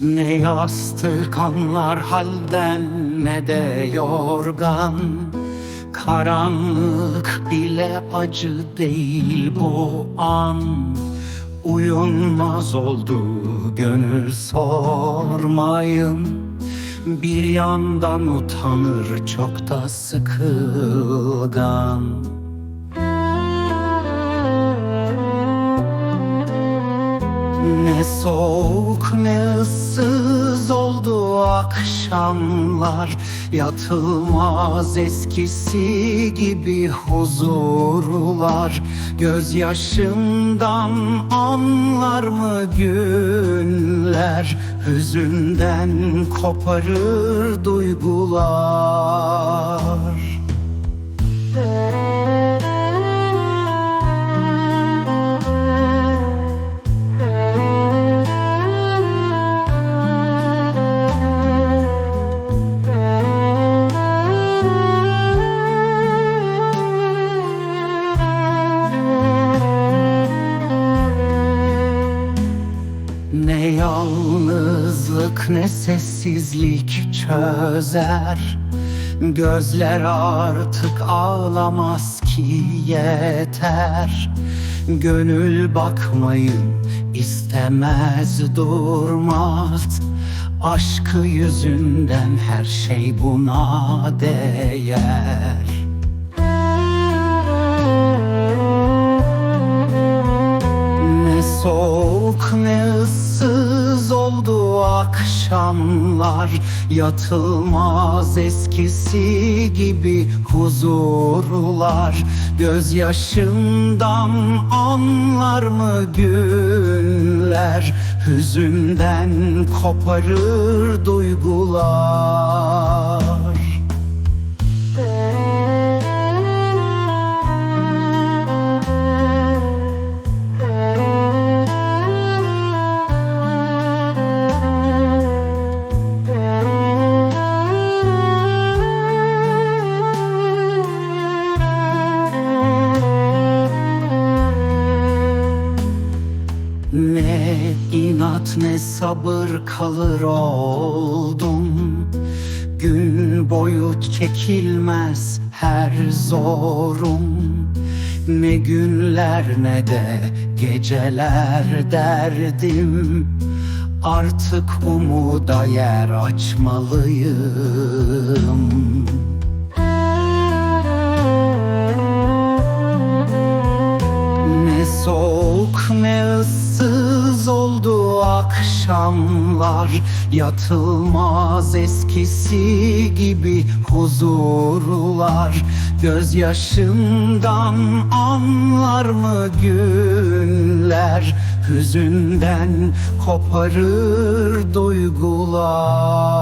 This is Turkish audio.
yastık anlar halden ne de yorgan. Karanlık bile acı değil bu an. Uyunmaz oldu gönül sormayın. Bir yandan utanır çok da sıkılgan Ne soğuk ne ıssız oldu akşamlar. Yatılmaz eskisi gibi huzurlar. Gözyaşımdan anlar mı günler? Hüzünden koparır duygular yalnızlık ne sessizlik çözer. Gözler artık ağlamaz ki yeter. Gönül bakmayın istemez durmaz. Aşkı yüzünden her şey buna değer akşamlar Yatılmaz eskisi gibi huzurlar. Gözyaşımdan anlar mı günler Hüzünden koparır duygular ne sabır kalır oldum. Gün boyu çekilmez her zorum. Ne günler ne de geceler derdim. Artık umuda yer açmalıyım. Ne soğuk ne ıssız oldu akşamlar Yatılmaz eskisi gibi huzurlar. Gözyaşımdan anlar mı günler Hüzünden koparır duygular